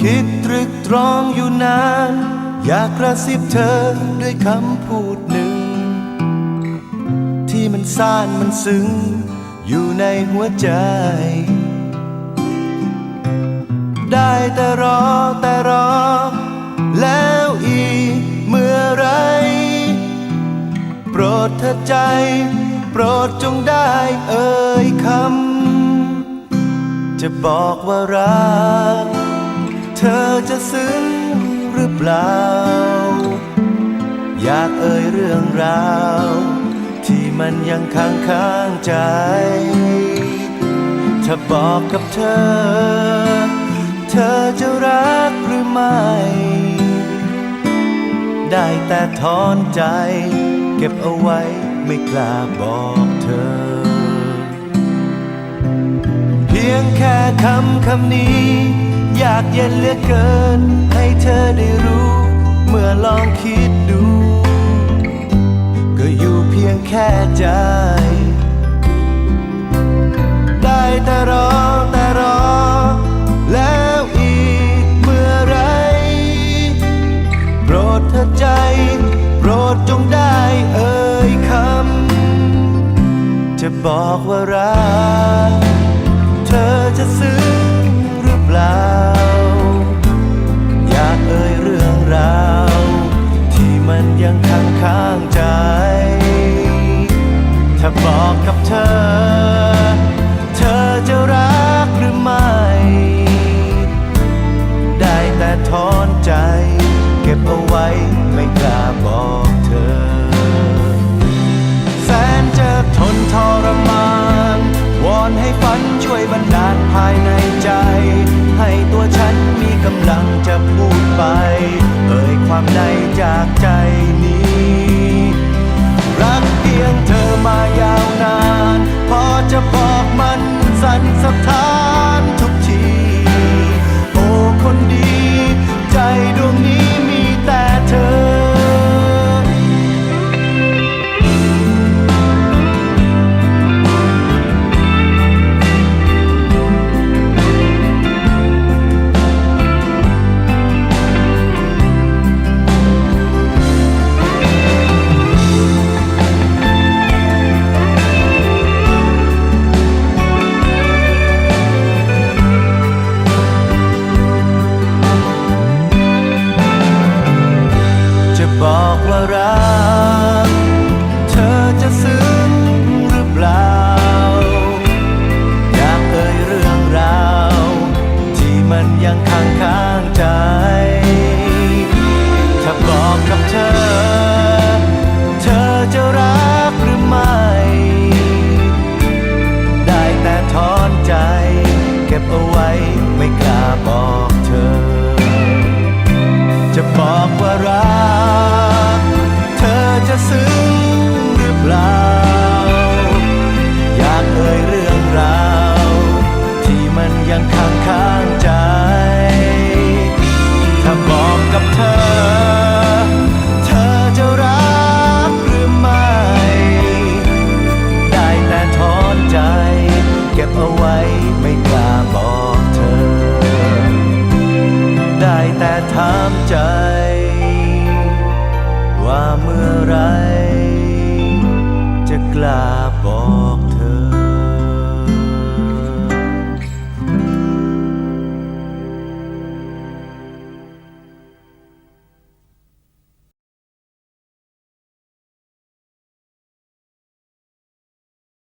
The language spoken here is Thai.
คิดตรึกตรองอยู่นาน อยากกระซิบเธอด้วยคำพูดหนึ่ง ที่มันซ่านมันซึ้ง อยู่ในหัวใจ ได้แต่รอแต่รอ แล้วอีกเมื่อไร โปรดเธอใจ โปรดจงได้เอ่ยคำจะบอกว่ารัก เธอจะซึ้งหรือเปล่า อยากเอ่ยเรื่องราว ที่มันยังค้างค้างใจ ถ้าบอกกับเธอ เธอจะรักหรือไม่ ได้แต่ถอนใจ เก็บเอาไว้ไม่กล้าบอกเธอ เพียงแค่คำคำนี้ ยากเย็นเหลือเกิน ให้เธอได้รู้ เมื่อลองคิดดู ก็อยู่เพียงแค่ใจ ได้แต่รอแต่รอ แล้วอีกเมื่อไร โปรดเธอใจ โปรดจงได้เอ่ยคำ จะบอกว่ารัก เธอจะซึ้งหรือเปล่า ความในจาก ว่ารัก ข้างใจ ถ้าบอกกับเธอ เธอจะรักหรือไม่ ได้แต่ถอนใจ เก็บเอาไว้ไม่กล้าบอกเธอ ได้แต่ถามใจ ว่าเมื่อไรจะกล้าบอก